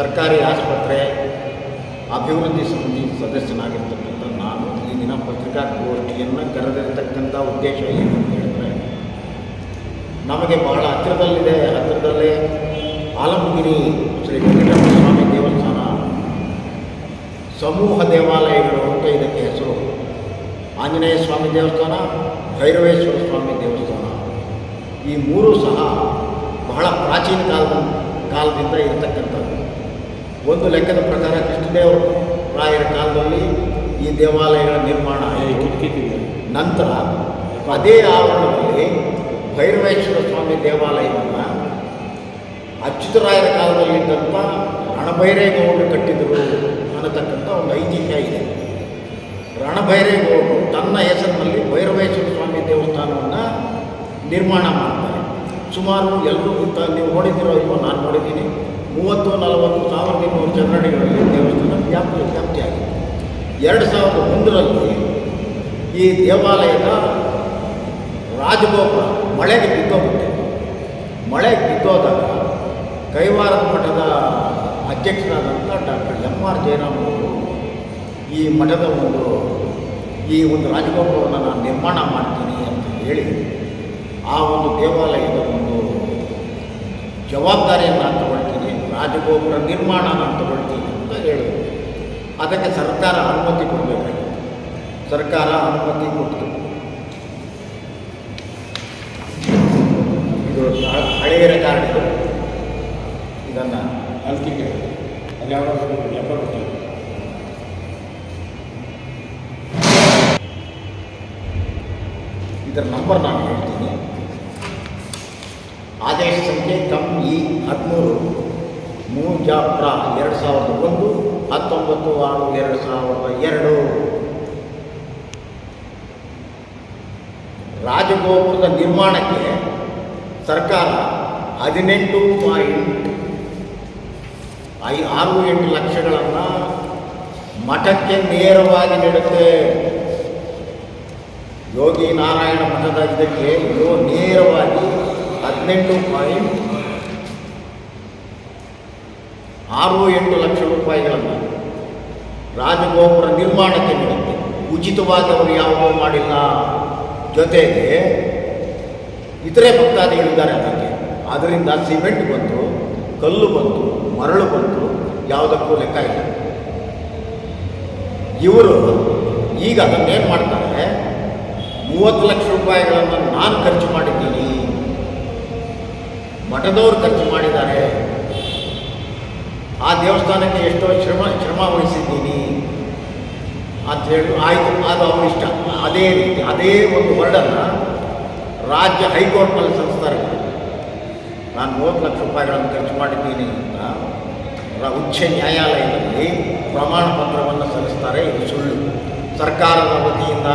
ಸರ್ಕಾರಿ ಆಸ್ಪತ್ರೆ ಅಭಿವೃದ್ಧಿ ಸಮಿತಿ ಸದಸ್ಯನಾಗಿರ್ತಕ್ಕಂಥ ನಾನು ಈ ದಿನ ಪತ್ರಿಕಾಗೋಷ್ಠಿಯನ್ನು ಕರೆದಿರ್ತಕ್ಕಂಥ ಉದ್ದೇಶ ಏನು ಅಂತ ಹೇಳಿದ್ರೆ, ನಮಗೆ ಬಹಳ ಹತ್ತಿರದಲ್ಲಿದೆ. ಹತ್ತಿರದಲ್ಲೇ ಆಲಮಗಿರಿ ಶ್ರೀ ವೆಂಕಟರಮಣ ಸ್ವಾಮಿ ದೇವಸ್ಥಾನ. ಸಮೂಹ ದೇವಾಲಯಗಳು ಅಂತ ಇದಕ್ಕೆ ಹೆಸರು. ಆಂಜನೇಯ ಸ್ವಾಮಿ ದೇವಸ್ಥಾನ, ಭೈರವೇಶ್ವರ ಸ್ವಾಮಿ ದೇವಸ್ಥಾನ. ಈ ಮೂರೂ ಸಹ ಬಹಳ ಪ್ರಾಚೀನ ಕಾಲದ ಕಾಲದಿಂದ ಇರತಕ್ಕಂಥದ್ದು. ಒಂದು ಲೆಕ್ಕದ ಪ್ರಕಾರ ಕೃಷ್ಣದೇವ ರಾಯರ ಕಾಲದಲ್ಲಿ ಈ ದೇವಾಲಯಗಳ ನಿರ್ಮಾಣ ನಂತರ ಅದೇ ಆವರಣದಲ್ಲಿ ಭೈರವೇಶ್ವರ ಸ್ವಾಮಿ ದೇವಾಲಯವನ್ನು ಅಚ್ಯುತರಾಯರ ಕಾಲದಲ್ಲಿದ್ದಂಥ ರಣಭೈರೇಗೌಡರು ಕಟ್ಟಿದರು ಅನ್ನತಕ್ಕಂಥ ಒಂದು ಐತಿಹ್ಯ ಇದೆ. ರಣಭೈರೇಗೌಡರು ತನ್ನ ಹೆಸರಿನಲ್ಲಿ ಭೈರವೇಶ್ವರ ಸ್ವಾಮಿ ದೇವಸ್ಥಾನವನ್ನು ನಿರ್ಮಾಣ ಮಾಡ್ತಾರೆ. ಸುಮಾರು ಎಲ್ಲರೂ ಗೊತ್ತ ನೀವು ನೋಡಿದ್ದೀರೋ ಇಲ್ವೋ ನಾನು ನೋಡಿದ್ದೀನಿ. ಎರಡು ಸಾವಿರದ ಒಂದರಲ್ಲಿ ಈ ದೇವಾಲಯದ ರಾಜಗೋಪುರ ಮಳೆಗೆ ಬಿದ್ದೋಗುತ್ತೆ. ಮಳೆಗೆ ಬಿದ್ದೋದಾಗ ಕೈವಾರದ ಮಠದ ಅಧ್ಯಕ್ಷರಾದಂಥ ಡಾಕ್ಟರ್ ಎಂ ಆರ್ ಜಯರಾಮವರು ಈ ಮಠದ ಒಂದು, ಈ ಒಂದು ರಾಜಗೋಪುರವನ್ನು ನಾನು ನಿರ್ಮಾಣ ಮಾಡ್ತೀನಿ ಅಂತ ಹೇಳಿ ಆ ಒಂದು ದೇವಾಲಯದ ಒಂದು ಜವಾಬ್ದಾರಿಯನ್ನು ನಾನು ತಗೊಳ್ತೀನಿ, ರಾಜಗೋಪುರ ನಿರ್ಮಾಣ ನಾನು ತಗೊಳ್ತೀನಿ ಅದಕ್ಕೆ ಸರ್ಕಾರ ಅನುಮತಿ ಕೊಡಬೇಕಾಗಿತ್ತು ಸರ್ಕಾರ ಅನುಮತಿ ಕೊಟ್ಟಿತು ಇದು ಹಳೆಯ ಇದು. ಇದನ್ನು ಅಲ್ಕಿಗೆ ಅದು ಯಾವ ವ್ಯಾಪಾರ ಬರ್ತೀವಿ ಇದರ ನಂಬರ್ ನಾನು ಹೇಳ್ತೀನಿ. ಆದೇಶ ಸಂಖ್ಯೆ ಕಮ್ ಇ ಹದಿಮೂರು ಮೂಜಾಪ್ರ ಎರಡು ಸಾವಿರದ ಒಂದು ಹತ್ತೊಂಬತ್ತು, ಆರು, ಎರಡು, ಸಾವಿರದ ಎರಡು. ರಾಜಗೋಪುರದ ನಿರ್ಮಾಣಕ್ಕೆ ಸರ್ಕಾರ ಹದಿನೆಂಟು ಪಾಯಿಂಟ್ ಐ, ಆರು, ಎಂಟು ಲಕ್ಷಗಳನ್ನು ಮಠಕ್ಕೆ ನೇರವಾಗಿ ನೀಡುತ್ತೆ. ಯೋಗಿ ನಾರಾಯಣ ಮಠದ ಇದಕ್ಕೆ ಇದು ನೇರವಾಗಿ ಹದಿನೆಂಟು ಪಾಯಿಂಟ್ ಆರು ಎಂಟು ಲಕ್ಷ ರೂಪಾಯಿಗಳನ್ನು ರಾಜಗೋಪುರ ನಿರ್ಮಾಣಕ್ಕೆ ನೀಡುತ್ತೆ. ಉಚಿತವಾಗಿ ಅವರು ಯಾವುದೂ ಮಾಡಿಲ್ಲ. ಜೊತೆಗೆ ಇತರೆ ಭಕ್ತಾದಿಗಳಿದ್ದಾರೆ ಅದಕ್ಕೆ. ಅದರಿಂದ ಸಿಮೆಂಟ್ ಬಂತು, ಕಲ್ಲು ಬಂತು, ಮರಳು ಬಂತು, ಯಾವುದಕ್ಕೂ ಲೆಕ್ಕ ಇಲ್ಲ. ಇವರು ಈಗ ಅದನ್ನೇನು ಮಾಡ್ತಾರೆ? ಮೂವತ್ತು ಲಕ್ಷ ರೂಪಾಯಿಗಳನ್ನು ನಾನು ಖರ್ಚು ಮಾಡಿದ್ದೀನಿ. ಮಠದವರು ಖರ್ಚು ಮಾಡಿದ್ದಾರೆ. ಆ ದೇವಸ್ಥಾನಕ್ಕೆ ಎಷ್ಟೋ ಶ್ರಮ ಶ್ರಮ ವಹಿಸಿದ್ದೀನಿ ಅಂತ ಹೇಳಿ ಆಯಿತು. ಅದು ಅವನ ಇಷ್ಟ. ಅದೇ ರೀತಿ, ಅದೇ ಒಂದು ವರ್ಡನ್ನು ರಾಜ್ಯ ಹೈಕೋರ್ಟ್ನಲ್ಲಿ ಸಲ್ಲಿಸ್ತಾರೆ. ನಾನು ಮೂವತ್ತು ಲಕ್ಷ ರೂಪಾಯಿಗಳನ್ನು ಖರ್ಚು ಮಾಡಿದ್ದೀನಿ ಅಂತ ಉಚ್ಚ ನ್ಯಾಯಾಲಯದಲ್ಲಿ ಪ್ರಮಾಣ ಪತ್ರವನ್ನು ಸಲ್ಲಿಸ್ತಾರೆ. ಇದು ಸುಳ್ಳು. ಸರ್ಕಾರದ ವತಿಯಿಂದ,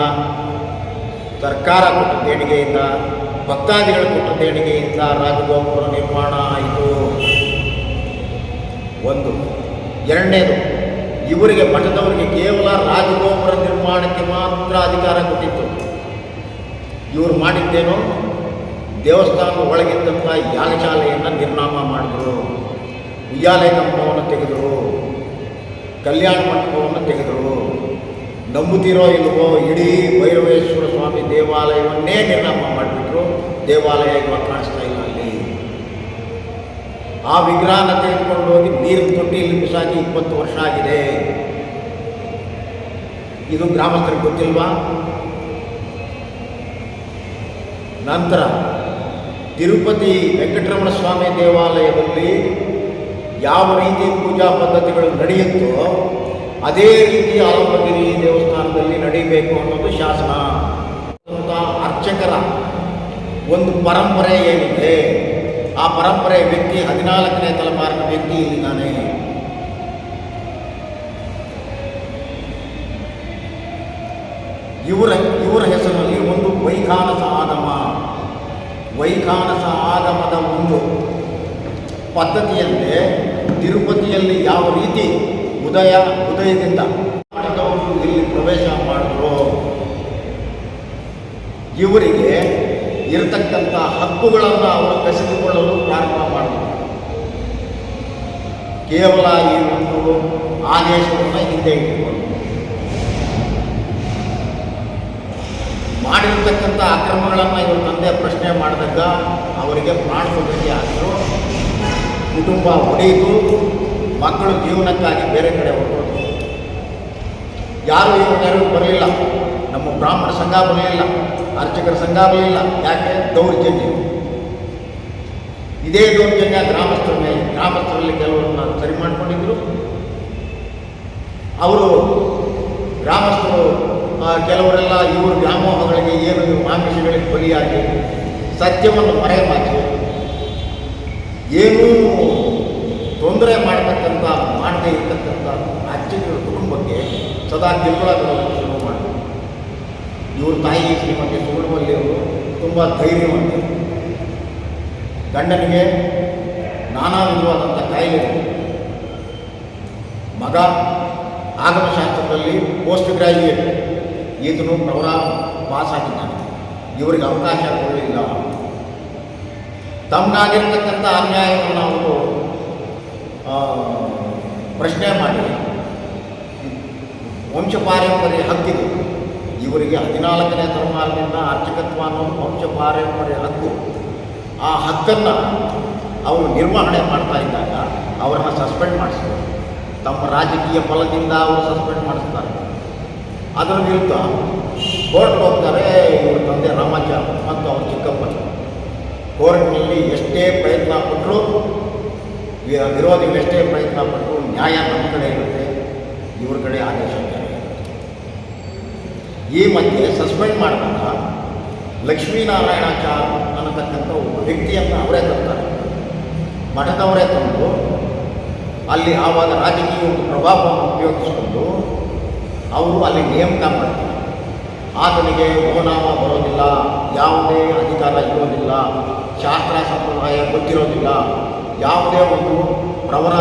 ಸರ್ಕಾರ ಕೊಟ್ಟ ದೇಣಿಗೆಯಿಂದ, ಭಕ್ತಾದಿಗಳು ಕೊಟ್ಟ ದೇಣಿಗೆಯಿಂದ ರಾಜಗೋಪುರ ನಿರ್ಮಾಣ ಆಯಿತು. ಒಂದು. ಎರಡನೇದು, ಇವರಿಗೆ ಮಠದವರಿಗೆ ಕೇವಲ ರಾಜಗೋಪುರ ನಿರ್ಮಾಣಕ್ಕೆ ಮಾತ್ರ ಅಧಿಕಾರ ಕೊಟ್ಟಿತ್ತು. ಇವರು ಮಾಡಿದ್ದೇನು? ದೇವಸ್ಥಾನದ ಒಳಗಿದ್ದಂಥ ಯಾಗಶಾಲೆಯನ್ನು ನಿರ್ನಾಮ ಮಾಡಿದರು. ಉಯ್ಯಾಲೆ ಕಂಬವನ್ನು ತೆಗೆದರು. ಕಲ್ಯಾಣ ಮಂಟಪವನ್ನು ತೆಗೆದರು. ನಂಬುತ್ತಿರೋ ಇಲ್ವೋ, ಇಡೀ ಭೈರವೇಶ್ವರ ಸ್ವಾಮಿ ದೇವಾಲಯವನ್ನೇ ನಿರ್ನಾಮ ಮಾಡಿಬಿಟ್ರು. ದೇವಾಲಯ ಇವಾಗ ಕಾಣಿಸ್ತಾ ಇಲ್ಲ ಅಲ್ಲಿ? ಆ ವಿಗ್ರಹನ ತೆಗೆದುಕೊಂಡು ಹೋಗಿ ಇಪ್ಪತ್ತು ವರ್ಷ ಆಗಿದೆ. ಇದು ಗ್ರಾಮಸ್ಥರಿಗೆ ಗೊತ್ತಿಲ್ವಾ? ನಂತರ ತಿರುಪತಿ ವೆಂಕಟರಮಣ ಸ್ವಾಮಿ ದೇವಾಲಯದಲ್ಲಿ ಯಾವ ರೀತಿ ಪೂಜಾ ಪದ್ಧತಿಗಳು ನಡೆಯುತ್ತೋ ಅದೇ ರೀತಿ ಆಲಮಗಿರಿ ದೇವಸ್ಥಾನದಲ್ಲಿ ನಡೀಬೇಕು ಅನ್ನೋದು ಶಾಸನ. ಅರ್ಚಕರ ಒಂದು ಪರಂಪರೆ ಏನಿದೆ? ಆ ಪರಂಪರೆ ವ್ಯಕ್ತಿ ಹದಿನಾಲ್ಕನೇ ತಲೆಮಾರಿನ ವ್ಯಕ್ತಿ ಇಲ್ಲಿದ್ದಾನೆ ಇವರ ಇವರ ಹೆಸರಲ್ಲಿ ಒಂದು ವೈಖಾನಸ ಆಗಮ. ವೈಖಾನಸ ಆಗಮದ ಒಂದು ಪದ್ಧತಿಯಂತೆ ತಿರುಪತಿಯಲ್ಲಿ ಯಾವ ರೀತಿ ಉದಯ, ಉದಯದಿಂದ ಇಲ್ಲಿ ಪ್ರವೇಶ ಮಾಡಿದ್ರು. ಇವರಿಗೆ ಇರತಕ್ಕಂಥ ಹಕ್ಕುಗಳನ್ನು ಅವರು ಕಸಿದುಕೊಳ್ಳಲು ಪ್ರಾರಂಭ ಮಾಡಿದರು. ಕೇವಲ ಈ ಒಂದು ಆದೇಶವನ್ನು ಹಿಂದೆ ಇಟ್ಟುಕೊಂಡು ಮಾಡಿರ್ತಕ್ಕಂಥ ಅಕ್ರಮಗಳನ್ನು ಇವರು ತಂದೆ ಪ್ರಶ್ನೆ ಮಾಡಿದಾಗ ಅವರಿಗೆ ಪ್ರಾಣ ಪ್ರಾಣಭದ್ರತೆ ಆದರು ಕುಟುಂಬ ಒಡೆಯಿತು. ಮಕ್ಕಳು ಜೀವನಕ್ಕಾಗಿ ಬೇರೆ ಕಡೆ ಹೊರಟೋದು ಯಾರು ಇವರು ಬರಲಿಲ್ಲ? ನಮ್ಮ ಬ್ರಾಹ್ಮಣ ಸಂಘ ಬರಲಿಲ್ಲ. ಅರ್ಚಕರ ಸಂಘ ಬರಲಿಲ್ಲ. ಯಾಕೆ? ದೌರ್ಜನ್ಯ. ಇದೇ ದೌರ್ಜನ್ಯ ಗ್ರಾಮಸ್ಥರ ಮೇಲೆ. ಗ್ರಾಮಸ್ಥರಲ್ಲಿ ಕೆಲವರನ್ನ ಸರಿ ಮಾಡಿಕೊಂಡಿದ್ರು. ಅವರು ಗ್ರಾಮಸ್ಥರು ಕೆಲವರೆಲ್ಲ ಇವರು ವ್ಯಾಮೋಹಗಳಿಗೆ, ಏನು ಇವು ಆಮಿಷಗಳಿಗೆ ಬಲಿಯಾಗಿ ಸತ್ಯವನ್ನು ಮರೆಮಾಚಿ, ಏನೂ ತೊಂದರೆ ಮಾಡತಕ್ಕಂಥ, ಮಾಡದೇ ಇರತಕ್ಕಂಥ ಅರ್ಚಕರ ಕುಟುಂಬಕ್ಕೆ ಸದಾ ಕಿರುಕುಳ ಶುರು ಮಾಡಿ ಇವ್ರ ತಾಯಿ ಶ್ರೀಮತಿ ಅವರು ತುಂಬ ಧೈರ್ಯವಂತರು. ಗಂಡನಿಗೆ ನಾನಾ ವಿಧವಾದಂಥ ಕಾಯಿಲೆ ಇದೆ. ಮಗ ಆಗಮಶಾಸ್ತ್ರದಲ್ಲಿ ಪೋಸ್ಟ್ ಗ್ರ್ಯಾಜುಯೇಟ್ ಈತನು ಪ್ರವರ ಪಾಸ್ ಆಗಿದ್ದಾನೆ ಇವರಿಗೆ ಅವಕಾಶ ಕೊಡಲಿಲ್ಲ. ತಮಗಾಗಿರ್ತಕ್ಕಂಥ ಅನ್ಯಾಯವನ್ನು ಅವರು ಪ್ರಶ್ನೆ ಮಾಡಿ ವಂಶ ಪಾರಂಪರ್ಯ ಹಕ್ಕಿದೆ. ಇವರಿಗೆ ಹದಿನಾಲ್ಕನೇ ತಲೆಮಾರಿನಿಂದ ಅರ್ಚಕತ್ವ ಅನ್ನೋದು ವಂಶ ಪಾರಂಪರ್ಯ ಹಕ್ಕು. ಆ ಹಕ್ಕನ್ನು ಅವರು ನಿರ್ವಹಣೆ ಮಾಡ್ತಾ ಇದ್ದಾಗ ಅವರನ್ನು ಸಸ್ಪೆಂಡ್ ಮಾಡಿಸ್ತಾರೆ. ತಮ್ಮ ರಾಜಕೀಯ ಬಲದಿಂದ ಅವರು ಸಸ್ಪೆಂಡ್ ಮಾಡಿಸ್ತಾರೆ. ಅದರ ವಿರುದ್ಧ ಕೋರ್ಟ್ಗೆ ಹೋಗ್ತಾರೆ, ಇವ್ರ ತಂದೆ ರಾಮಾಚಾರ ಮತ್ತು ಅವ್ರ ಚಿಕ್ಕಪ್ಪ ಕೋರ್ಟ್ನಲ್ಲಿ ಎಷ್ಟೇ ಪ್ರಯತ್ನ ಪಟ್ಟರು ವಿರೋಧಿ ಎಷ್ಟೇ ಪ್ರಯತ್ನ ಪಟ್ಟರು ನ್ಯಾಯ ನಮ್ಮ ಕಡೆ ಇರುತ್ತೆ, ಇವ್ರ ಕಡೆ ಆದೇಶ. ಈ ಮಧ್ಯೆ ಸಸ್ಪೆಂಡ್ ಮಾಡಿದಾಗ ಲಕ್ಷ್ಮೀನಾರಾಯಣಾಚಾರ್ ಅನ್ನತಕ್ಕಂಥ ಒಬ್ಬ ವ್ಯಕ್ತಿಯನ್ನು ಅವರೇ ತರ್ತಾರೆ ಮಠದವರೇ ತಂದು, ಅಲ್ಲಿ ಆವಾಗ ರಾಜಕೀಯ ಒಂದು ಪ್ರಭಾವವನ್ನು ಉಪಯೋಗಿಸಿಕೊಂಡು ಅವರು ಅಲ್ಲಿ ನೇಮಕ ಮಾಡ್ತಾರೆ. ಆತನಿಗೆ ಓನಾಮ ಬರೋದಿಲ್ಲ, ಯಾವುದೇ ಅಧಿಕಾರ ಇರೋದಿಲ್ಲ, ಶಾಸ್ತ್ರ ಸಂಪ್ರದಾಯ ಗೊತ್ತಿರೋದಿಲ್ಲ. ಯಾವುದೇ ಒಂದು ಪ್ರವರ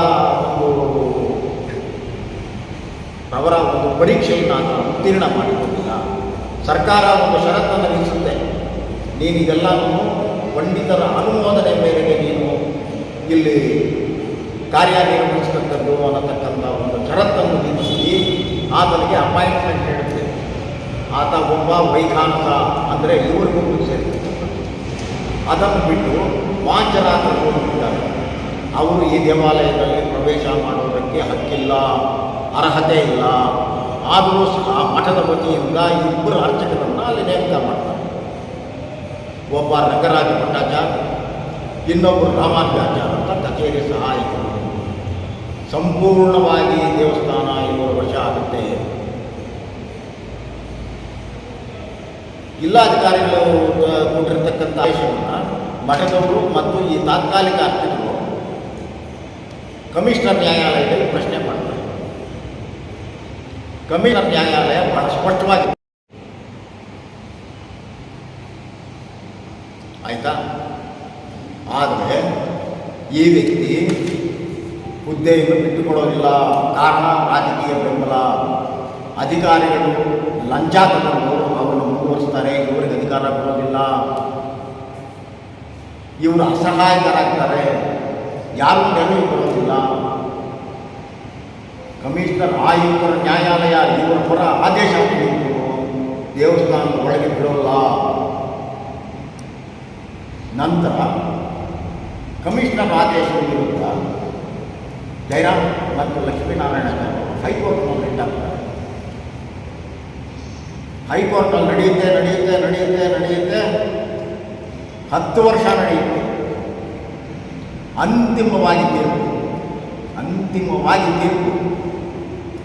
ಒಂದು ಪ್ರವರ ಒಂದು ಪರೀಕ್ಷೆಯನ್ನು ಆತ ಉತ್ತೀರ್ಣ ಮಾಡಿರೋದಿಲ್ಲ. ಸರ್ಕಾರ ಒಂದು ಷರತ್ತನ್ನು ವಿಧಿಸುತ್ತೆ. ನೀನು ಇದೆಲ್ಲವನ್ನು ಪಂಡಿತರ ಅನುಮೋದನೆ ಮೇರೆಗೆ ನೀನು ಇಲ್ಲಿ ಕಾರ್ಯನಿರ್ವಹಿಸ್ತಕ್ಕದ್ದು ಅನ್ನತಕ್ಕಂಥ ಒಂದು ಷರತ್ತನ್ನು ವಿಧಿಸಿ ಆತನಿಗೆ ಅಪಾಯಿಂಟ್ಮೆಂಟ್ ಹೇಳುತ್ತೆ ಆತ ಒಬ್ಬ ವೈಖಾಂತ ಅಂದರೆ ಇವರಿಗೂ ಸೇರಿರ್ತಕ್ಕಂಥದ್ದು ಅದನ್ನು ಬಿಟ್ಟು ವಾಂಚನಾಥರು ಹೋಗಿದ್ದಾರೆ ಅವರು ಈ ದೇವಾಲಯದಲ್ಲಿ ಪ್ರವೇಶ ಮಾಡುವುದಕ್ಕೆ ಹಕ್ಕಿಲ್ಲ, ಅರ್ಹತೆ ಇಲ್ಲ. ಆದರೂ ಸಹ ಮಠದ ವತಿಯಿಂದ ಇಬ್ಬರು ಅರ್ಚಕರನ್ನು ಅಲ್ಲಿ ನೇಮಕ ಮಾಡ್ತಾರೆ. ಒಬ್ಬ ರಂಗರಾಜ ಭಟ್ಟಾಚಾರ್ಯ ಇನ್ನೊಬ್ಬರು ರಾಮಾನುಜಾಚಾರ್ಯ ಅಂತ ಕಚೇರಿ ಸಹಾಯಕರು ಸಂಪೂರ್ಣವಾಗಿ ದೇವಸ್ಥಾನ ಆಗುತ್ತೆ ಜಿಲ್ಲಾಧಿಕಾರಿಗಳು ಕೊಟ್ಟಿರ್ತಕ್ಕಂಥ ಆದೇಶವನ್ನು ಮಠದವರು ಮತ್ತು ಈ ತಾತ್ಕಾಲಿಕ ಅರ್ಚಕರು ಕಮಿಷನರ್ ನ್ಯಾಯಾಲಯದಲ್ಲಿ ಪ್ರಶ್ನೆ ಮಾಡ್ತಾರೆ. ಕಮಿಷನರ್ ನ್ಯಾಯಾಲಯ ಬಹಳ ಸ್ಪಷ್ಟವಾಗಿ ಆಯಿತಾ? ಆದರೆ ಈ ವ್ಯಕ್ತಿ ಹುದ್ದೆಯನ್ನು ಬಿಟ್ಟುಕೊಡೋದಿಲ್ಲ ಕಾರಣ ರಾಜಕೀಯ ಬೆಂಬಲ. ಅಧಿಕಾರಿಗಳು ಲಂಚ ತಗೊಂಡು ಅವರನ್ನು ಮುಂದುವರಿಸ್ತಾರೆ. ಇವರಿಗೆ ಅಧಿಕಾರ ಕೊಡೋದಿಲ್ಲ ಇವರು ಅಸಹಾಯಕರಾಗ್ತಾರೆ. ಯಾರೂ ನೆರವು ಕೊಡೋದಿಲ್ಲ ಕಮಿಷನರ್, ಆಯುಕ್ತರ ನ್ಯಾಯಾಲಯ, ಇವರ ಪರ ಆದೇಶ ದೇವಸ್ಥಾನ ಒಳಗೆ ಬಿಡೋಲ್ಲ. ನಂತರ ಕಮಿಷನರ್ ಆದೇಶ ಜಯರಾಮ್ ಮತ್ತು ಲಕ್ಷ್ಮೀನಾರಾಯಣ ಹೈಕೋರ್ಟ್ನಲ್ಲಿ ರಿಟ್ ಆಗ್ತಾರೆ ಹೈಕೋರ್ಟ್ನಲ್ಲಿ ನಡೆಯುತ್ತೆ ನಡೆಯುತ್ತೆ ನಡೆಯುತ್ತೆ ನಡೆಯುತ್ತೆ. ಹತ್ತು ವರ್ಷ ನಡೆಯುತ್ತೆ. ಅಂತಿಮವಾಗಿ ತೀರ್ಪು. ಅಂತಿಮವಾಗಿ ತೀರ್ಪು.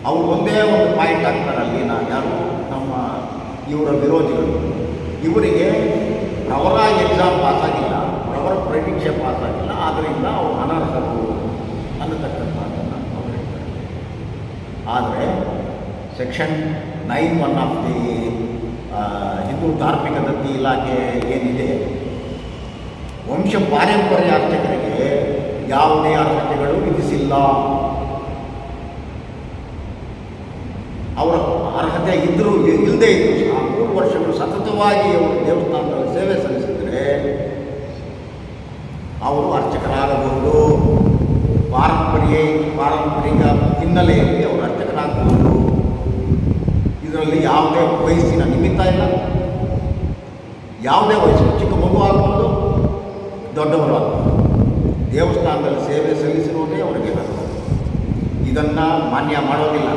ಅವರು ಒಂದೇ ಒಂದು ಪಾಯಿಂಟ್ ಆಗ್ತಾರೆ ಅಲ್ಲಿ ನಾ ಯಾರು, ನಮ್ಮ ಇವರ ವಿರೋಧಿಗಳು. ಇವರಿಗೆ ಪ್ರವರ ಎಕ್ಸಾಮ್ ಪಾಸ್ ಆಗಿಲ್ಲ ಪ್ರವರ ಪರೀಕ್ಷೆ ಪಾಸ್ ಆಗಿಲ್ಲ ಆದ್ದರಿಂದ ಅವರು ಅನರ್ಹರು. ಅನ್ನತಕ್ಕಂಥದ್ದನ್ನು ಆದರೆ section nine one of the Hindu ಧಾರ್ಮಿಕ ದತ್ತಿ ಇಲಾಖೆ ಏನಿದೆ, ವಂಶ ಪಾರಂಪರ್ಯ ಅರ್ಚಕರಿಗೆ ಯಾವುದೇ ಅರ್ಹತೆಗಳು ವಿಧಿಸಿಲ್ಲ. ಅವರ ಅರ್ಹತೆ ಇದ್ದರೂ ಇಲ್ಲದೇ ಇದ್ದರೂ ಸಹ ಮೂರು ವರ್ಷಗಳು ಸತತವಾಗಿ ಅವರು ದೇವಸ್ಥಾನದಲ್ಲಿ ಸೇವೆ ಸಲ್ಲಿಸಿದರೆ ಅವರು ಅರ್ಚಕರಾಗಬಹುದು ಪಾರಂಪರ್ಯ, ಪಾರಂಪರಿಕ ಹಿನ್ನೆಲೆಯಲ್ಲಿ ಅವರು ಅರ್ಚಕರಾಗಬಹುದು ಇದರಲ್ಲಿ ಯಾವುದೇ ವಯಸ್ಸಿನ ನಿಮಿತ್ತ ಇಲ್ಲ. ಯಾವುದೇ ವಯಸ್ಸು ಚಿಕ್ಕ ಮಗು ಆಗ್ಬೋದು, ದೊಡ್ಡವರು ಆಗ್ಬೋದು. ದೇವಸ್ಥಾನದಲ್ಲಿ ಸೇವೆ ಸಲ್ಲಿಸಿರುವುದೇ ಅವರಿಗೆ ಇದನ್ನು ಮಾನ್ಯ ಮಾಡೋದಿಲ್ಲ.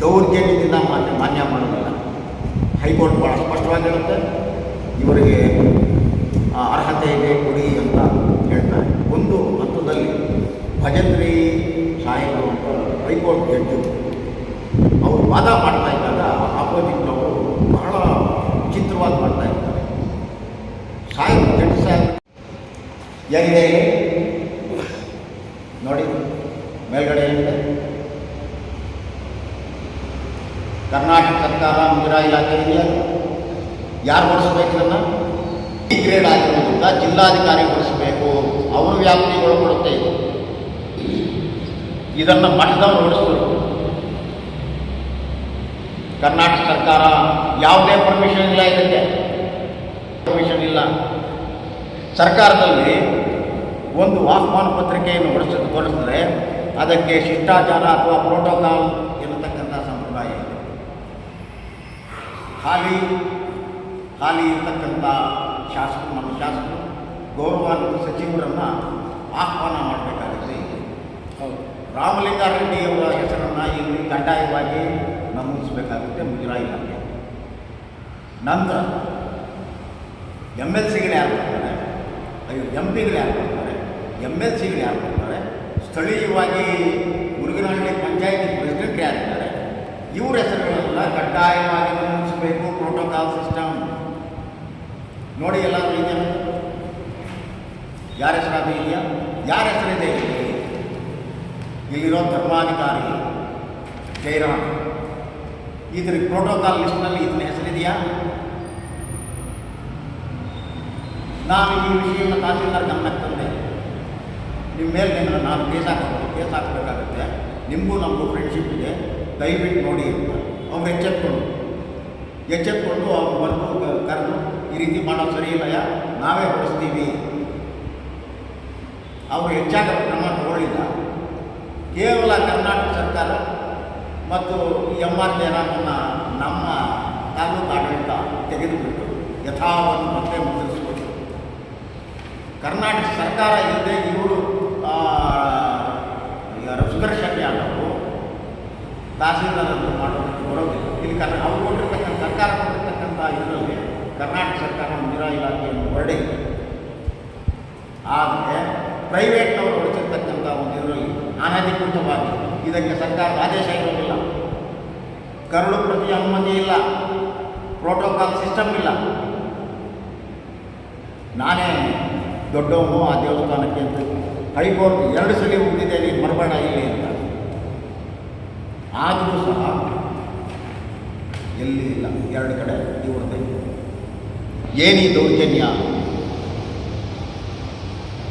ದೌರ್ಜನ್ಯದಿಂದ ಮಾನ್ಯ ಮಾನ್ಯ ಮಾಡೋದಿಲ್ಲ. ಹೈಕೋರ್ಟ್ ಭಾಳ ಸ್ಪಷ್ಟವಾಗಿ ಹೇಳುತ್ತೆ ಇವರಿಗೆ ಅರ್ಹತೆ ಇದೆ ಕೊಡಿ ಅಂತ ಒಂದು ಹಂತದಲ್ಲಿ ಭಜಂತ್ರಿ ಅಂತ ಹೈಕೋರ್ಟ್ ಜಡ್ಜು ಅವರು ವಾದ ಮಾಡ್ತಾ ಇದ್ದಾಗ ಆಪೋಸಿಟ್ನವರು ಬಹಳ ವಿಚಿತ್ರವಾಗಿ ಮಾಡ್ತಾ ಇರ್ತಾರೆ. ಸಾಹೇಬ್, ಜಡ್ಜ್ ಸಾಹೇಬ್ ಹೇಗಿದೆ ನೋಡಿ, ಮೇಲ್ಗಡೆ ಕರ್ನಾಟಕ ಸರ್ಕಾರ ಮುಜರಾ ಇಲಾಖೆ ಇಲ್ಲ ಯಾರು ಹೊಡಿಸ್ಬೇಕು ಇದನ್ನು? ಗ್ರೇಡ್ ಆಗಿರೋದ್ರಿಂದ ಜಿಲ್ಲಾಧಿಕಾರಿ ಹೊಡಿಸ್ಬೇಕು ಅವ್ರ ವ್ಯಾಪ್ತಿಗೆ ಒಳಪಡುತ್ತೆ ಇದು ಇದನ್ನು ಮಠದವ್ರು ಹೊಡಿಸ್ಬೇಕು ಕರ್ನಾಟಕ ಸರ್ಕಾರ ಯಾವುದೇ ಪರ್ಮಿಷನ್ ಇಲ್ಲ ಇದಕ್ಕೆ. ಪರ್ಮಿಷನ್ ಇಲ್ಲ. ಸರ್ಕಾರದಲ್ಲಿ ಒಂದು ಆಹ್ವಾನ ಪತ್ರಿಕೆಯನ್ನು ಹೊರಡಿಸ ಹೊರಡಿಸಿದ್ರೆ ಅದಕ್ಕೆ ಶಿಷ್ಟಾಚಾರ ಅಥವಾ ಪ್ರೋಟೋಕಾಲ್ ಎನ್ನತಕ್ಕಂಥ ಸಂಪ್ರದಾಯ ಇದೆ. ಹಾಲಿ ಹಾಲಿ ಇರತಕ್ಕಂಥ ನಮ್ಮ ಶಾಸಕರು ಗೌರವಾನ್ವಿತ ಸಚಿವರನ್ನು ಆಹ್ವಾನ ಮಾಡಬೇಕಾಗುತ್ತೆ ಹೌದು. ರಾಮಲಿಂಗಾರೆಡ್ಡಿ ಅವರ ಹೆಸರನ್ನು ಇಲ್ಲಿ ಕಡ್ಡಾಯವಾಗಿ ನಮೂದಿಸಬೇಕಾಗುತ್ತೆ ಮುಜರಾಯಿ ಇಲಾಖೆ. ನಂತರ ಎಂ ಎಲ್ ಸಿಗಳು ಯಾರು ಬರ್ತಾರೆ? ಅಯ್ಯೋ ಎಂ ಪಿಗಳು ಯಾರು ಬರ್ತಾರೆ? ಎಂ ಎಲ್ ಸಿಗಳು ಯಾರು ಬರ್ತಾರೆ? ಸ್ಥಳೀಯವಾಗಿ ಮುರುಗನಹಳ್ಳಿ ಪಂಚಾಯತಿ ಪ್ರೆಸಿಡೆಂಟ್ ಯಾರಿದ್ದಾರೆ? ಇವ್ರ ಹೆಸರುಗಳೆಲ್ಲ ಕಡ್ಡಾಯವಾಗಿ ನಮೂದಿಸಬೇಕು ಪ್ರೋಟೋಕಾಲ್ ಸಿಸ್ಟಮ್ ನೋಡಿ ಎಲ್ಲ ಯಾರ ಹೆಸರಾದ್ರೂ ಇದೆಯಾ ಯಾರ ಹೆಸರಿದೆ ಇಲ್ಲಿ? ಇಲ್ಲಿರೋ ಧರ್ಮಾಧಿಕಾರಿ ಜೈರಾಮ್. ಇದ್ರ ಪ್ರೋಟೋಕಾಲ್ ಲಿಸ್ಟ್ನಲ್ಲಿ ಇದನ್ನ ಹೆಸರಿದೆಯಾ? ನಾನು ಈ ವಿಷಯವನ್ನು ತಹಸೀಲ್ದಾರ್ ಗಮನಕ್ಕೆ ತಂದೆ. ನಿಮ್ಮ ಮೇಲೆ ನಿಮ್ಮನ್ನು ನಾನು ಕೇಸ್ ಹಾಕಬೇಕು ಕೇಸ್ ಹಾಕಬೇಕಾಗುತ್ತೆ. ನಿಮಗೂ ನಮಗೂ ಫ್ರೆಂಡ್ಶಿಪ್ ಇದೆ. ದಯವಿಟ್ಟು ನೋಡಿ ಅಂತ. ಅವ್ರು ಎಚ್ಚೆತ್ಕೊಂಡು ಎಚ್ಚೆತ್ಕೊಂಡು ಅವ್ರು ಬಂದು ಕರೆದು, ಈ ರೀತಿ ಮಾಡೋದು ಸರಿ ಇಲ್ಲ ನಾವೇ ಹೊಡಿಸ್ತೀವಿ ಅವರು ಹೆಚ್ಚಾಗಿ ಕ್ರಮ ತಗೊಳ್ಳಿಲ್ಲ. ಕೇವಲ ಕರ್ನಾಟಕ ಸರ್ಕಾರ ಮತ್ತು ಎಂ ಆರ್ ಜಯರಾಮನ್ನ ನಮ್ಮ ತಾಲೂಕು ಆಡಳಿತ ತೆಗೆದುಬಿಟ್ಟು ಯಥಾವನ್ನು ಮತ್ತೆ ಮುದ್ರಿಸಿಕೊಟ್ಟು ಕರ್ನಾಟಕ ಸರ್ಕಾರ ಇಲ್ಲದೆ ಇವರು ಈಗ ಸುದರ್ಶನ್ ಯಾದವ್ ತಹಸೀಲ್ದಾರ್ ಅಂತ ಮಾಡೋದಕ್ಕೆ ಬರೋದಿಲ್ಲ. ಇಲ್ಲಿ ಕರ್, ಅವ್ರು ಕೊಟ್ಟಿರ್ತಕ್ಕಂಥ, ಸರ್ಕಾರ ಕೊಟ್ಟಿರ್ತಕ್ಕಂಥ ಇದರಲ್ಲಿ ಕರ್ನಾಟಕ ಸರ್ಕಾರ ಮುಜರಾ ಇಲಾಖೆಯನ್ನು ಹೊರಡಿದೆ ಆದರೆ ಪ್ರೈವೇಟ್ನವರು ಹೊರಡಿಸಿರ್ತಕ್ಕಂಥ ಒಂದು ಇದರಲ್ಲಿ ಅನಧಿಕೃತವಾಗಿ ಇದಕ್ಕೆ ಸರ್ಕಾರದ ಆದೇಶ ಇರೋದಿಲ್ಲ. ಕರಡು ಪ್ರತಿ ಅನುಮತಿ ಇಲ್ಲ. ಪ್ರೋಟೋಕಾಲ್ ಸಿಸ್ಟಮ್ ಇಲ್ಲ. ನಾನೇ ದೊಡ್ಡವನು ಆ ದೇವಸ್ಥಾನಕ್ಕೆ ಅಂತ ಹೈಕೋರ್ಟ್ ಎರಡು ಸಲ ಹೋಗಿದ್ದೆ ನೀನು ಮರಬೇಡ ಇಲ್ಲಿ ಅಂತ. ಆದರೂ ಸಹ ಎಲ್ಲಿ ಇಲ್ಲ. ಎರಡು ಕಡೆ ಇವ್ರದ್ದು ಏನೀ ದೌರ್ಜನ್ಯ?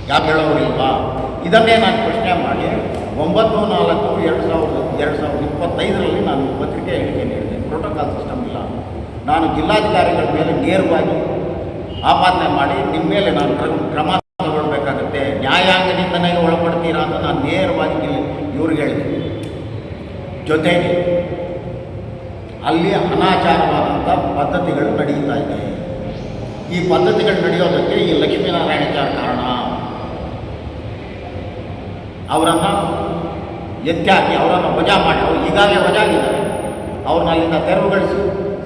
ಯಾಕೆ ಹೇಳೋರಿಲ್ವಾ? ಇದನ್ನೇ ನಾನು ಪ್ರಶ್ನೆ ಮಾಡಿ, ಒಂಬತ್ತು, ನಾಲ್ಕು, ಎರಡು ಸಾವಿರದ ಎರಡು ಸಾವಿರದ ಇಪ್ಪತ್ತೈದರಲ್ಲಿ ನಾನು ಪತ್ರಿಕೆ ಹೇಳಿಕೆ ನೀಡಿದೆ ಪ್ರೋಟೋಕಾಲ್ ಸಿಸ್ಟಮ್ ಇಲ್ಲ. ನಾನು ಜಿಲ್ಲಾಧಿಕಾರಿಗಳ ಮೇಲೆ ನೇರವಾಗಿ ಆಪಾದನೆ ಮಾಡಿ ನಿಮ್ಮ ಮೇಲೆ ನಾನು ಕ್ರಮ ತಗೊಳ್ಬೇಕಾಗುತ್ತೆ. ನ್ಯಾಯಾಂಗದಿಂದನೇ ಒಳಪಡ್ತೀರಾ ಅಂತ ನಾನು ನೇರವಾಗಿ ಇವ್ರಿಗೆ ಹೇಳಿದೆ. ಜೊತೆಗೆ, ಅಲ್ಲಿ ಅನಾಚಾರವಾದಂಥ ಪದ್ಧತಿಗಳು ನಡೀತಾ ಇದೆ. ಈ ಪದ್ಧತಿಗಳು ನಡೆಯೋದಕ್ಕೆ ಈ ಲಕ್ಷ್ಮೀನಾರಾಯಣಾಚಾರ ಕಾರಣ. ಅವರನ್ನು ಎತ್ತಾಕಿ ಅವರನ್ನು ವಜಾ ಮಾಡಿ, ಅವರು ಈಗಾಗಲೇ ವಜಾಗಿದ್ದಾರೆ. ಅವ್ರನ್ನ ಅಲ್ಲಿಂದ ತೆರವುಗೊಳಿಸಿ,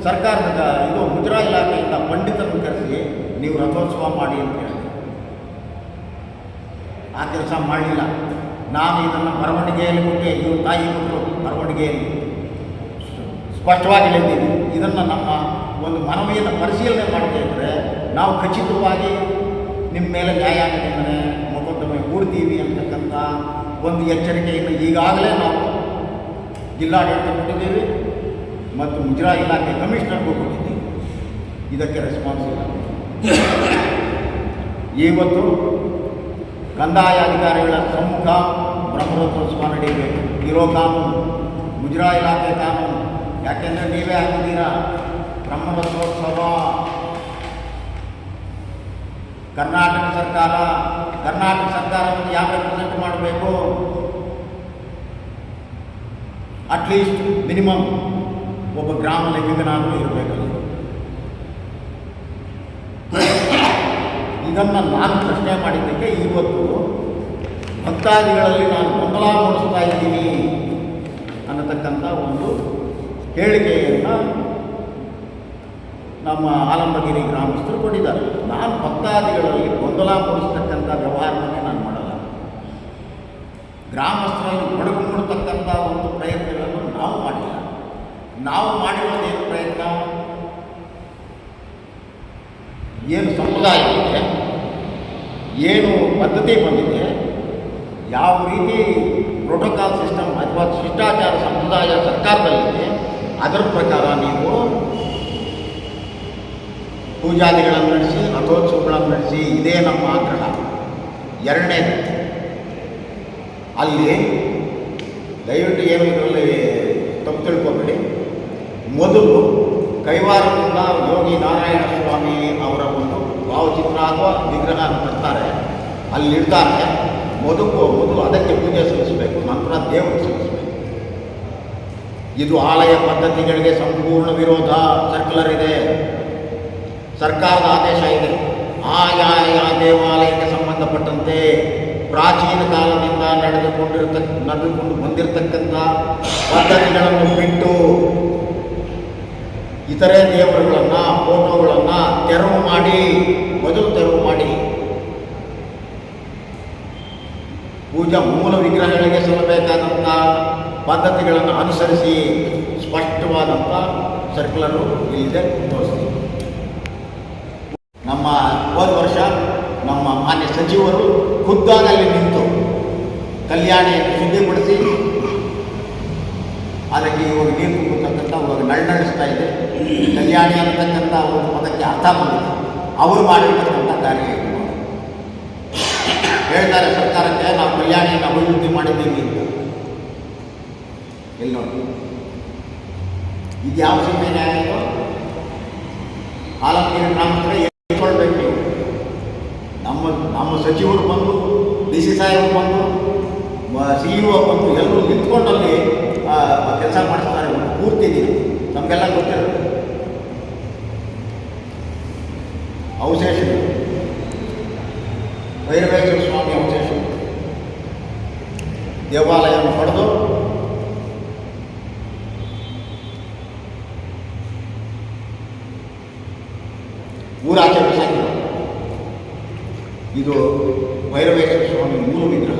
ಸರ್ಕಾರದ ಇದು ಮುಜರಾ ಇಲಾಖೆಯಿಂದ ಪಂಡಿತರನ್ನು ಕರೆಸಿ ನೀವು ರಥೋತ್ಸವ ಮಾಡಿ ಅಂತ ಹೇಳಿದೆ ಆ ಕೆಲಸ ಮಾಡಲಿಲ್ಲ. ನಾನು ಇದನ್ನು ಬರವಣಿಗೆಯಲ್ಲಿ ಕೊಟ್ಟೆ, ಇವ್ರ ತಾಯಿ ಕೊಟ್ಟರು ಬರವಣಿಗೆಯಲ್ಲಿ. ಸ್ಪಷ್ಟವಾಗಿ ಹೇಳಿದ್ದೀವಿ ಇದನ್ನು ನಮ್ಮ ಒಂದು ಮನವಿಯನ್ನು ಪರಿಶೀಲನೆ ಮಾಡದೇ ಇದ್ದರೆ ನಾವು ಖಚಿತವಾಗಿ ನಿಮ್ಮ ಮೇಲೆ ನ್ಯಾಯಾಂಗದಿಂದಲೇ ಮೊಕದ್ದಮೆ ಹೂಡ್ತೀವಿ ಅಂತಕ್ಕಂಥ ಒಂದು ಎಚ್ಚರಿಕೆಯನ್ನು ಈಗಾಗಲೇ ನಾವು ಜಿಲ್ಲಾಡಳಿತ ಕೊಟ್ಟಿದ್ದೀವಿ ಮತ್ತು ಮುಜರಾ ಇಲಾಖೆ ಕಮಿಷನರ್ಗೂ ಕೊಟ್ಟಿದ್ದೀವಿ. ಇದಕ್ಕೆ ರೆಸ್ಪಾನ್ಸ್ ಇಲ್ಲ. ಇವತ್ತು ಕಂದಾಯ ಅಧಿಕಾರಿಗಳ ಸಮ್ಮುಖ ಬ್ರಹ್ಮರಥೋತ್ಸವ ನಡೆಯಬೇಕು. ಇರೋ ಕಾನೂನು ಮುಜರಾ ಇಲಾಖೆ ಕಾನೂನು. ಯಾಕೆಂದರೆ ನೀವೇ ಆಗಿದ್ದೀರಾ ಬ್ರಹ್ಮರಥೋತ್ಸವ. ಕರ್ನಾಟಕ ಸರ್ಕಾರ ಕರ್ನಾಟಕ ಸರ್ಕಾರವನ್ನು ಯಾರು ರೆಪ್ರೆಸೆಂಟ್ ಮಾಡಬೇಕು? ಅಟ್ಲೀಸ್ಟ್ ಮಿನಿಮಮ್ ಒಬ್ಬ ಗ್ರಾಮ ಲೆಕ್ಕಿಗನಾದರೂ ಇರಬೇಕಲ್ಲ. ಇದನ್ನು ನಾನು ಪ್ರಶ್ನೆ ಮಾಡಿದ್ದಕ್ಕೆ ಇವತ್ತು ಭಕ್ತಾದಿಗಳಲ್ಲಿ ನಾನು ಗೊಂದಲ ಮೂಡಿಸ್ತಾ ಇದ್ದೀನಿ ಅನ್ನತಕ್ಕಂಥ ಒಂದು ಹೇಳಿಕೆಯನ್ನು ನಮ್ಮ ಆಲಂಬಗಿರಿ ಗ್ರಾಮಸ್ಥರು ಕೊಟ್ಟಿದ್ದಾರೆ. ನಾನು ಭಕ್ತಾದಿಗಳಲ್ಲಿ ಗೊಂದಲ ಮೂಡಿಸ್ತಕ್ಕಂಥ ವ್ಯವಹಾರವನ್ನೇ ನಾನು ಮಾಡಲ್ಲ. ಗ್ರಾಮಸ್ಥರಲ್ಲಿ ಒಡಗು ಮೂಡತಕ್ಕಂಥ ಒಂದು ಪ್ರಯತ್ನಗಳನ್ನು ನಾವು ಮಾಡಿಲ್ಲ. ನಾವು ಮಾಡಿರೋದೇನು ಪ್ರಯತ್ನ? ಏನು ಸಮುದಾಯ ಇದೆ, ಏನು ಪದ್ಧತಿ ಬಂದಿದೆ, ಯಾವ ರೀತಿ ಪ್ರೋಟೋಕಾಲ್ ಸಿಸ್ಟಮ್ ಅಥವಾ ಶಿಷ್ಟಾಚಾರ ಸಂಪ್ರದಾಯ ಸರ್ಕಾರದಲ್ಲಿದೆ, ಅದರ ಪ್ರಕಾರ ನೀವು ಪೂಜಾದಿಗಳನ್ನು ನಡೆಸಿ ರಥೋತ್ಸವಗಳನ್ನು ನಡೆಸಿ ಇದೇ ನಮ್ಮ ಆಗ್ರಹ. ಎರಡನೇ ಅಲ್ಲಿ ದಯವಿಟ್ಟು ಏನು ಇದರಲ್ಲಿ ತಪ್ಪು ತಿಳ್ಕೊಬೇಡಿ. ಮೊದಲು ಕೈವಾರದಿಂದ ಯೋಗಿ ನಾರಾಯಣ ಸ್ವಾಮಿ ಅವರ ಒಂದು ಭಾವಚಿತ್ರ ಅಥವಾ ವಿಗ್ರಹ ತರ್ತಾರೆ. ಅಲ್ಲಿ ಇಡ್ತಾರೆ. ಮೊದಲು ಮೊದಲು ಅದಕ್ಕೆ ಪೂಜೆ ಸಲ್ಲಿಸಬೇಕು, ನಂತರ ದೇವರು ಸಲ್ಲಿಸಬೇಕು. ಇದು ಆಲಯ ಪದ್ಧತಿಗಳಿಗೆ ಸಂಪೂರ್ಣ ವಿರೋಧ ಸರ್ಕ್ಯುಲರ್ ಇದೆ. ಸರ್ಕಾರದ ಆದೇಶ ಇದೆ. ಆಯಾ ಯಾವ ದೇವಾಲಯಕ್ಕೆ ಸಂಬಂಧಪಟ್ಟಂತೆ ಪ್ರಾಚೀನ ಕಾಲದಿಂದ ನಡೆದುಕೊಂಡಿರತಕ್ಕ ನಡೆದುಕೊಂಡು ಬಂದಿರತಕ್ಕಂಥ ಪದ್ಧತಿಗಳನ್ನು ಬಿಟ್ಟು ಇತರೆ ದೇವರುಗಳನ್ನು, ಫೋಟೋಗಳನ್ನು ತೆರವು ಮಾಡಿ, ಮೊದಲು ತೆರವು ಮಾಡಿ ಪೂಜಾ ಮೂಲ ವಿಗ್ರಹಗಳಿಗೆ ಸಲ್ಲಬೇಕಾದಂಥ ಪದ್ಧತಿಗಳನ್ನು ಅನುಸರಿಸಿ ಸ್ಪಷ್ಟವಾದಂಥ ಸರ್ಕ್ಯುಲರು ಇಲ್ಲಿದೆ ತೋರಿಸ್ತೀವಿ ನಮ್ಮ ಹೋದ ವರ್ಷ ನಮ್ಮ ಮಾನ್ಯ ಸಚಿವರು ಖುದ್ದಾಗಲ್ಲಿ ನಿಂತು ಕಲ್ಯಾಣಿಯನ್ನು ಶುದ್ಧಿಪಡಿಸಿ ಅದಕ್ಕೆ ಇವಾಗ ನೀರು ತುಂಬತಕ್ಕಂಥ ಇವಾಗ ನಳ್ಳಳಿಸ್ತಾ ಇದೆ. ಕಲ್ಯಾಣಿ ಅಂತಕ್ಕಂಥ ಒಂದು ಪದಕ್ಕೆ ಅರ್ಥ ಬಂದಿದೆ. ಅವರು ಮಾಡಿರ್ತಕ್ಕಂಥ ಕಾರ್ಯ ಹೇಳ್ತಾರೆ ಸರ್ಕಾರಕ್ಕೆ ನಾವು ಕಲ್ಯಾಣಿಯನ್ನು ಅಭಿವೃದ್ಧಿ ಮಾಡಿದ್ದೀವಿ ಅಂತ. ಎಲ್ಲಿ ನೋಡಿ. ಇದು ಯಾವ ಸಿಂಹ ನ್ಯಾಯ ಇದು ನಮ್ಮ ಸಚಿವರು ಬಂದು, ಡಿ ಸಿ ಸಾಹೇಬರು ಬಂದು ಸಿ ಇ ಒ ಬಂದು ಎಲ್ಲರೂ ನಿಂತ್ಕೊಂಡಲ್ಲಿ ಕೆಲಸ ಮಾಡಿಸ್ತಾರೆ ಪೂರ್ತಿ ನೀವು ನಮಗೆಲ್ಲ ಗೊತ್ತಿರುತ್ತೆ. ಅವಶೇಷಗಳು. ಭೈರವೇಶ್ವರ ಸ್ವಾಮಿ ಅವಶೇಷ ದೇವಾಲಯವನ್ನು ಪಡೆದು ಊರಾಚೆ ಬಿಸಾಕಿದ್ದಾರೆ ಇದು ಭೈರವೇಶ್ವರ ಸ್ವಾಮಿ ಮೂರು ವಿಗ್ರಹ.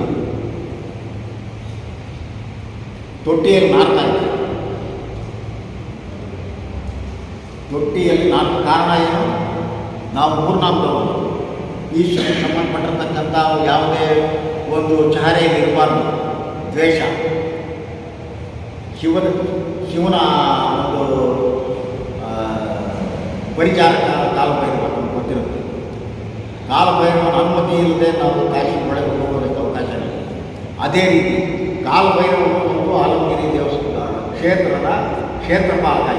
ತೊಟ್ಟಿಯಲ್ಲಿ ನಾರ್ತಾ ಇದೆ ತೊಟ್ಟಿಯಲ್ಲಿ ನಾಲ್ಕು ಕಾರಣ ಏನು? ನಾವು ಮೂರ್ನಾಲ್ಕು ಈಶ್ವರಿಗೆ ಸಂಬಂಧಪಟ್ಟಿರ್ತಕ್ಕಂಥ ಯಾವುದೇ ಒಂದು ಚಹರೆಯಲ್ಲಿ ಇರಬಾರ್ದು. ದ್ವೇಷ. ಶಿವನ ಶಿವನ ಒಂದು ಪರಿಚಾರಕ ಕಾಲಭೈರವನ ಅನುಮತಿ ಇಲ್ಲದೆ ನಾವು ಕಾಶಿ ಒಳಗೆ ಹೋಗೋದಕ್ಕೆ ಅವಕಾಶ ಇಲ್ಲ ಅದೇ ರೀತಿ ಕಾಲಭೈರವನು ಒಂದು ಆಲಮಗಿರಿ ದೇವಸ್ಥಾನ ಕ್ಷೇತ್ರದ ಕ್ಷೇತ್ರ ಪಾಲಕ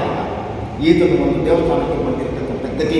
ಈತನು ಒಂದು ದೇವಸ್ಥಾನಕ್ಕೆ ಬಂದಿರತಕ್ಕಂಥ ಗತಿ